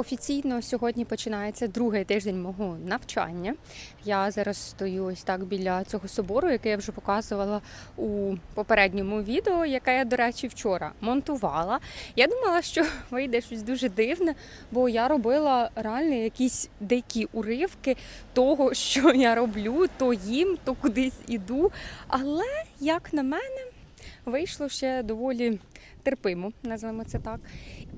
Офіційно сьогодні починається другий тиждень мого навчання. Я зараз стою ось так біля цього собору, який я вже показувала у попередньому відео, яке я, до речі, вчора монтувала. Я думала, що вийде щось дуже дивне, бо я робила реально якісь дикі уривки того, що я роблю, то їм, то кудись іду. Але, як на мене, вийшло ще доволі терпимо, назвемо це так.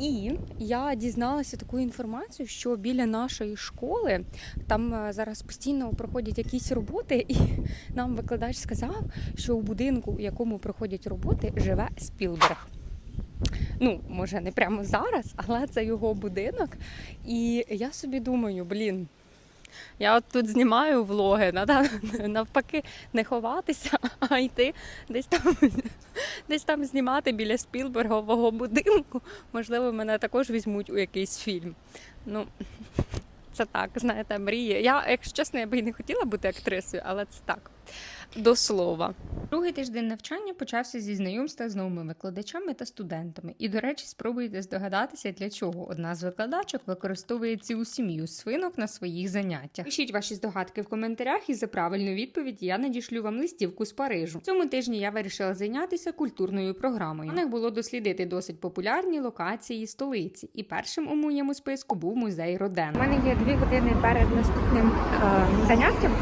І я дізналася таку інформацію, що біля нашої школи там е, зараз постійно проходять якісь роботи, і нам викладач сказав, що у будинку, у якому проходять роботи, живе Спілберг. Ну, може, не прямо зараз, але це його будинок. І я собі думаю, блін. Я от тут знімаю влоги, треба навпаки не ховатися, а йти десь там, десь там знімати біля Спілбергового будинку. Можливо, мене також візьмуть у якийсь фільм. Ну, це так, знаєте, мрії. Я, якщо чесно, я би і не хотіла бути актрисою, але це так. До слова. Другий тиждень навчання почався зі знайомства з новими викладачами та студентами. І, до речі, спробуйте здогадатися, для чого одна з викладачок використовує цілу сім'ю свинок на своїх заняттях. Пишіть ваші здогадки в коментарях, і за правильну відповідь я надішлю вам листівку з Парижу. Цьому тижні я вирішила зайнятися культурною програмою. У них було дослідити досить популярні локації столиці. І першим у моєму списку був музей Роден. У мене є дві години перед наступним е, заняттям.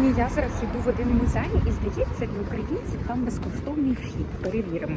І я зараз йду в один музей, і здається, для українців там безкоштовний вхід. Перевіримо.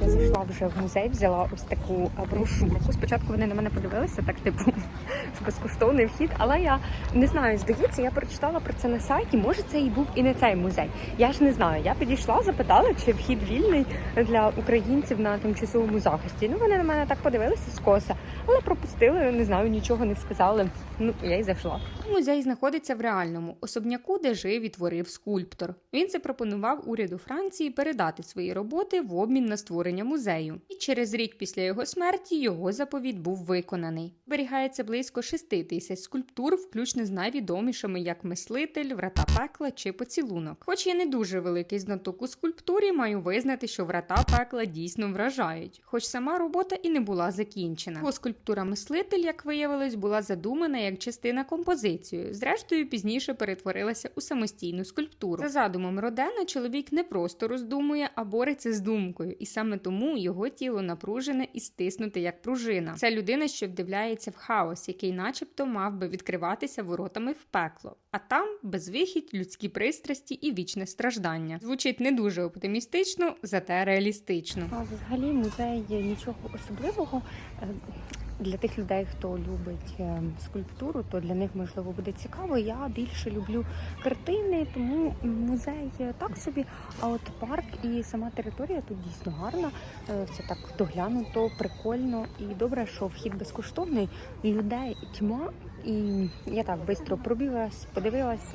Я зайшла вже в музей, взяла ось таку брошурку. Спочатку вони на мене подивилися, так типу в безкоштовний вхід, але я не знаю, здається, я прочитала про це на сайті. Може, це і був і не цей музей. Я ж не знаю. Я підійшла, запитала, чи вхід вільний для українців на тимчасовому захисті. Ну вони на мене так подивилися скоса, але пропустили, не знаю, нічого не сказали. Ну я й зайшла. Музей знаходиться в реальному особняку, де жив і творив скульптор. Він запропонував уряду Франції передати свої роботи в обмін на створення музею. І через рік після його смерті його заповіт був виконаний. Зберігається близько 6 тисяч скульптур, включно з найвідомішими як мислитель, врата пекла чи поцілунок. Хоч я не дуже великий знаток у скульптурі, маю визнати, що врата пекла дійсно вражають, хоч сама робота і не була закінчена. Його скульптура мислитель, як виявилось, була задумана як частина композиції. Зрештою, пізніше перетворилася у самостійну скульптуру. За задумом Родена, чоловік не просто роздумує, а бореться з думкою, і саме тому його тіло напружене і стиснуте як пружина. Це людина, що вдивляється в хаос, який, начебто, мав би відкриватися воротами в пекло. А там безвихідь, людські пристрасті і вічне страждання. Звучить не дуже оптимістично, зате реалістично. А взагалі музей нічого особливого. Для тих людей, хто любить е, скульптуру, то для них можливо буде цікаво. Я більше люблю картини, тому музей так собі. А от парк і сама територія тут дійсно гарна. Це так доглянуто, прикольно і добре, що вхід безкоштовний. Людей тьма, і я так швидко пробіглась, подивилась.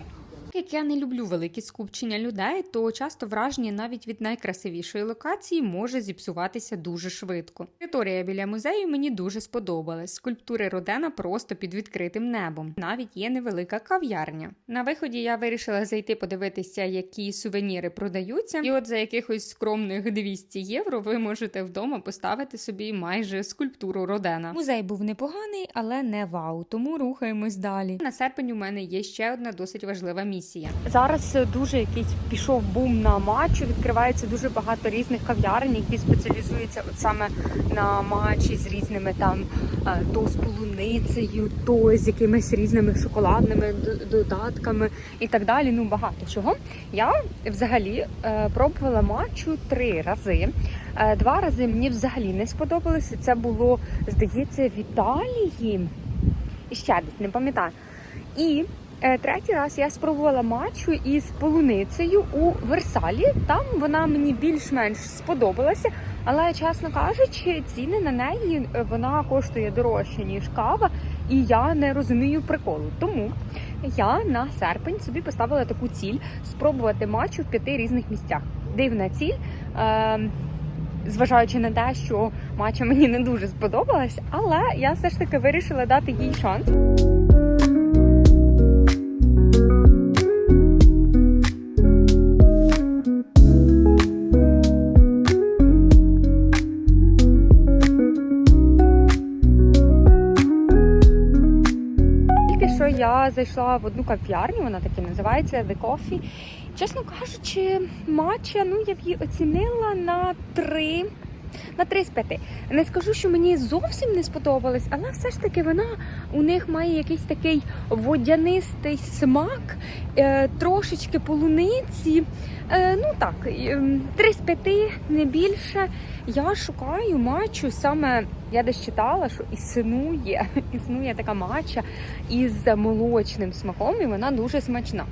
Як я не люблю великі скупчення людей, то часто враження навіть від найкрасивішої локації може зіпсуватися дуже швидко. Територія біля музею мені дуже сподобалась. Скульптури Родена просто під відкритим небом. Навіть є невелика кав'ярня. На виході я вирішила зайти подивитися, які сувеніри продаються. І от за якихось скромних 200 євро ви можете вдома поставити собі майже скульптуру Родена. Музей був непоганий, але не вау, тому рухаємось далі. На серпень у мене є ще одна досить важлива місія. Зараз дуже якийсь пішов бум на матчу. Відкривається дуже багато різних кав'ярень, які спеціалізуються от саме на матчі з різними там е, то з полуницею, то з якимись різними шоколадними додатками і так далі. Ну багато чого. Я взагалі е, пробувала матчу три рази. Е, Два рази мені взагалі не сподобалося. Це було, здається, в Італії. І ще десь, не пам'ятаю. І е, третій раз я спробувала матчу із полуницею у Версалі. Там вона мені більш-менш сподобалася, але, чесно кажучи, ціни на неї е, вона коштує дорожче, ніж кава, і я не розумію приколу. Тому я на серпень собі поставила таку ціль спробувати матчу в п'яти різних місцях. Дивна ціль. Е, Зважаючи на те, що матча мені не дуже сподобалась, але я все ж таки вирішила дати їй шанс. Зайшла в одну кав'ярню, вона так і називається The Coffee. Чесно кажучи, матча, ну я б її оцінила на 3. На 3 з 5. Не скажу, що мені зовсім не сподобалось, але все ж таки вона у них має якийсь такий водянистий смак, е, трошечки полуниці. Е, ну так, е, 3 з 5, не більше. Я шукаю матчу саме. Я десь читала, що існує, існує така матча із молочним смаком, і вона дуже смачна.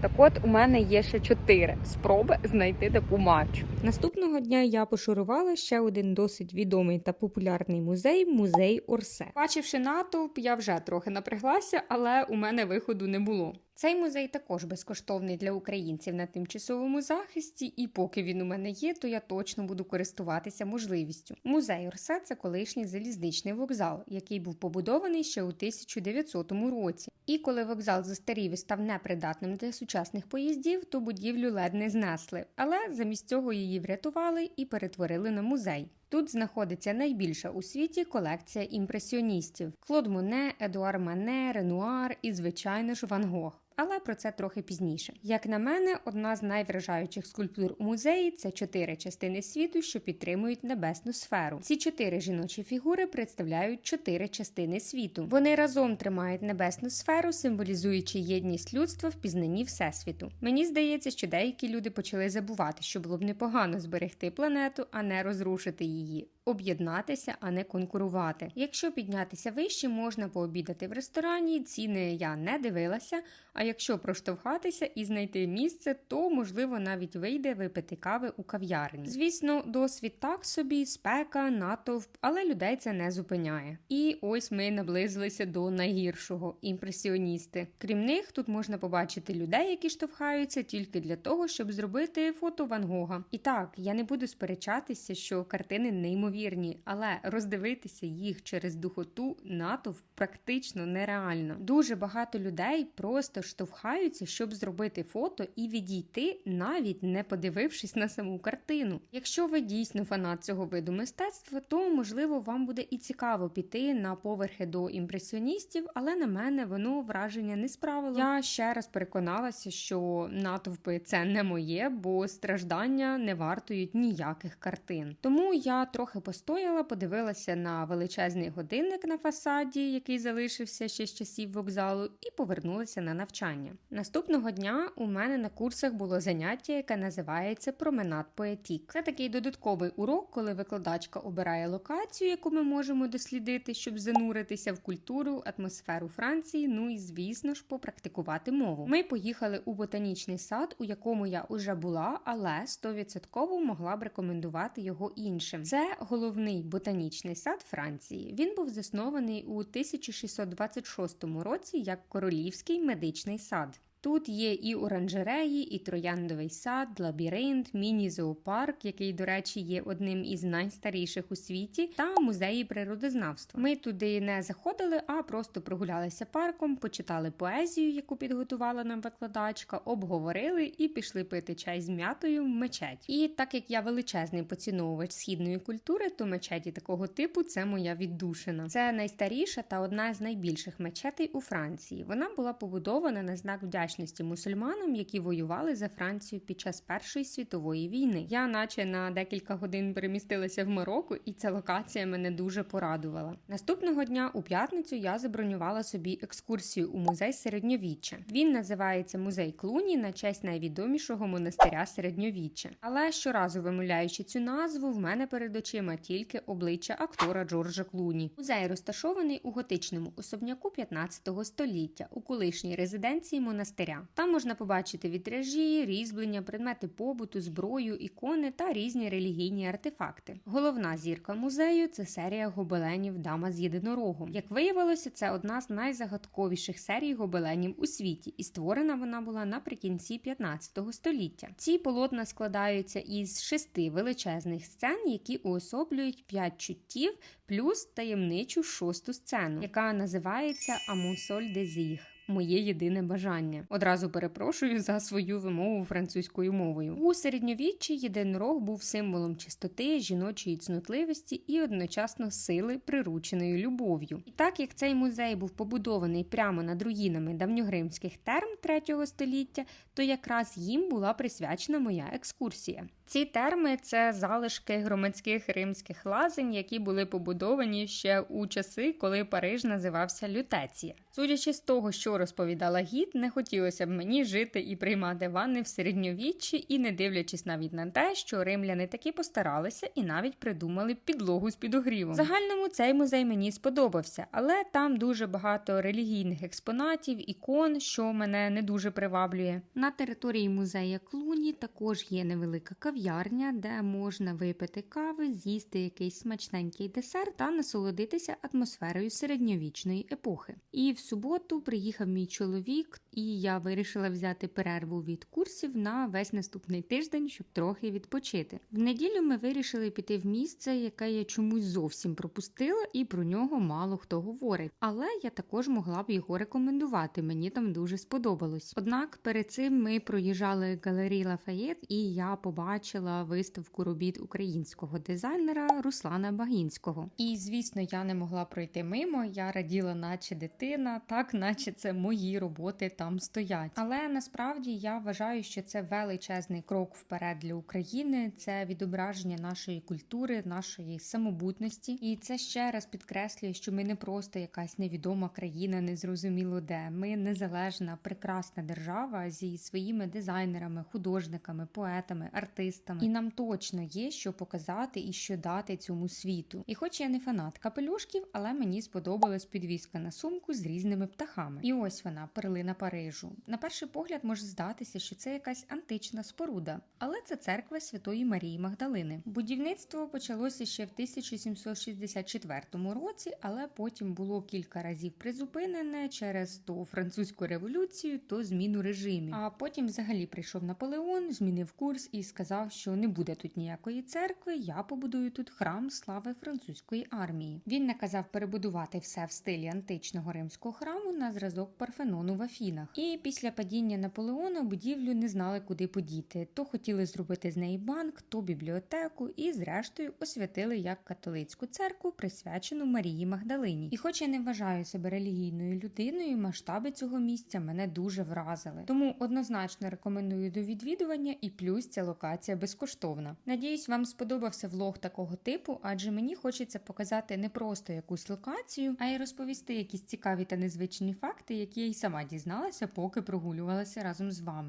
Так от у мене є ще чотири спроби знайти таку матчу. Наступного дня я пошурувала ще один досить відомий та популярний музей музей Орсе. Бачивши натовп, я вже трохи напряглася, але у мене виходу не було. Цей музей також безкоштовний для українців на тимчасовому захисті, і поки він у мене є, то я точно буду користуватися можливістю. Музей Орсе це колишній залізничний вокзал, який був побудований ще у 1900 році. І коли вокзал застарів і став непридатним для сучасних поїздів, то будівлю ледь не знесли, але замість цього її врятували і перетворили на музей. Тут знаходиться найбільша у світі колекція імпресіоністів: Клод Моне, Едуар Мане, Ренуар і, звичайно ж, Ван Гог. Але про це трохи пізніше. Як на мене, одна з найвражаючих скульптур у музеї це чотири частини світу, що підтримують небесну сферу. Ці чотири жіночі фігури представляють чотири частини світу. Вони разом тримають небесну сферу, символізуючи єдність людства в пізнанні всесвіту. Мені здається, що деякі люди почали забувати, що було б непогано зберегти планету, а не розрушити її. Об'єднатися, а не конкурувати. Якщо піднятися вище, можна пообідати в ресторані. Ціни я не дивилася. А якщо проштовхатися і знайти місце, то можливо навіть вийде випити кави у кав'ярні. Звісно, досвід так собі, спека, натовп, але людей це не зупиняє. І ось ми наблизилися до найгіршого імпресіоністи. Крім них, тут можна побачити людей, які штовхаються тільки для того, щоб зробити фото Ван Гога. І так, я не буду сперечатися, що картини неймовірні, але роздивитися їх через духоту натовп практично нереально. Дуже багато людей просто штовхаються, щоб зробити фото і відійти, навіть не подивившись на саму картину. Якщо ви дійсно фанат цього виду мистецтва, то можливо вам буде і цікаво піти на поверхи до імпресіоністів, але на мене воно враження не справило. Я ще раз переконалася, що натовпи це не моє, бо страждання не вартують ніяких картин. Тому я трохи постояла, подивилася на величезний годинник на фасаді, який залишився ще з часів вокзалу, і повернулася на навчання. Наступного дня у мене на курсах було заняття, яке називається Променад Поетік. Це такий додатковий урок, коли викладачка обирає локацію, яку ми можемо дослідити, щоб зануритися в культуру, атмосферу Франції. Ну і звісно ж попрактикувати мову. Ми поїхали у ботанічний сад, у якому я уже була, але 100% могла б рекомендувати його іншим. Це головний ботанічний сад Франції. Він був заснований у 1626 році як королівський медичний сад. Тут є і оранжереї, і трояндовий сад, лабіринт, міні-зоопарк, який, до речі, є одним із найстаріших у світі, та музеї природознавства. Ми туди не заходили, а просто прогулялися парком, почитали поезію, яку підготувала нам викладачка, обговорили і пішли пити чай з м'ятою в мечеть. І так як я величезний поціновувач східної культури, то мечеті такого типу це моя віддушина. Це найстаріша та одна з найбільших мечетей у Франції. Вона була побудована на знак вдячності мусульманам, які воювали за Францію під час Першої світової війни. Я, наче на декілька годин перемістилася в Марокко, і ця локація мене дуже порадувала. Наступного дня у п'ятницю я забронювала собі екскурсію у музей середньовіччя. Він називається музей Клуні на честь найвідомішого монастиря середньовіччя. Але щоразу вимовляючи цю назву, в мене перед очима тільки обличчя актора Джорджа Клуні. Музей розташований у готичному особняку 15 століття у колишній резиденції монастиря. Там можна побачити вітражі, різьблення, предмети побуту, зброю, ікони та різні релігійні артефакти. Головна зірка музею це серія гобеленів Дама з єдинорогом. Як виявилося, це одна з найзагадковіших серій гобеленів у світі, і створена вона була наприкінці 15 століття. Ці полотна складаються із шести величезних сцен, які уособлюють п'ять чуттів, плюс таємничу шосту сцену, яка називається Амусоль де Зіг. Моє єдине бажання. Одразу перепрошую за свою вимову французькою мовою. У середньовіччі єдинорог був символом чистоти, жіночої цнотливості і одночасно сили, прирученої любов'ю. І так як цей музей був побудований прямо над руїнами давньогримських терм 3 століття, то якраз їм була присвячена моя екскурсія. Ці терми це залишки громадських римських лазень, які були побудовані ще у часи, коли Париж називався Лютеція. Судячи з того, що розповідала гід, не хотілося б мені жити і приймати ванни в середньовіччі, і не дивлячись навіть на те, що римляни таки постаралися і навіть придумали підлогу з підогрівом. В загальному цей музей мені сподобався, але там дуже багато релігійних експонатів, ікон, що мене не дуже приваблює. На території музея Клуні також є невелика кав'ярня, де можна випити кави, з'їсти якийсь смачненький десерт та насолодитися атмосферою середньовічної епохи. І в суботу приїхав мій чоловік, і я вирішила взяти перерву від курсів на весь наступний тиждень, щоб трохи відпочити. В неділю ми вирішили піти в місце, яке я чомусь зовсім пропустила, і про нього мало хто говорить. Але я також могла б його рекомендувати. Мені там дуже сподобалось. Однак перед цим ми проїжджали галерій Лафаєт, і я побачила виставку робіт українського дизайнера Руслана Багінського. І звісно, я не могла пройти мимо. Я раділа, наче дитина, так наче це мої роботи там стоять. Але насправді я вважаю, що це величезний крок вперед для України. Це відображення нашої культури, нашої самобутності. І це ще раз підкреслює, що ми не просто якась невідома країна, незрозуміло де. Ми незалежна, прекрасна держава зі своїми дизайнерами, художниками, поетами, артистами. І нам точно є що показати і що дати цьому світу. І хоч я не фанат капелюшків, але мені сподобалась підвіска на сумку з різними птахами. І ось вона, перлина Парижу. На перший погляд може здатися, що це якась антична споруда, але це церква Святої Марії Магдалини. Будівництво почалося ще в 1764 році, але потім було кілька разів призупинене через то французьку революцію, то зміну режимів. А потім взагалі прийшов Наполеон, змінив курс і сказав, що не буде тут ніякої церкви. Я побудую тут храм слави французької армії. Він наказав перебудувати все в стилі античного римського храму на зразок Парфенону в Афінах. І після падіння Наполеона будівлю не знали, куди подіти. То хотіли зробити з неї банк, то бібліотеку, і, зрештою, освятили як католицьку церкву, присвячену Марії Магдалині. І, хоч я не вважаю себе релігійною людиною, масштаби цього місця мене дуже вразили. Тому однозначно рекомендую до відвідування, і плюс ця локація безкоштовна. Надіюсь, вам сподобався влог такого типу, адже мені хочеться показати не просто якусь локацію, а й розповісти якісь цікаві та незвичні факти, які я й сама дізналася, поки прогулювалася разом з вами.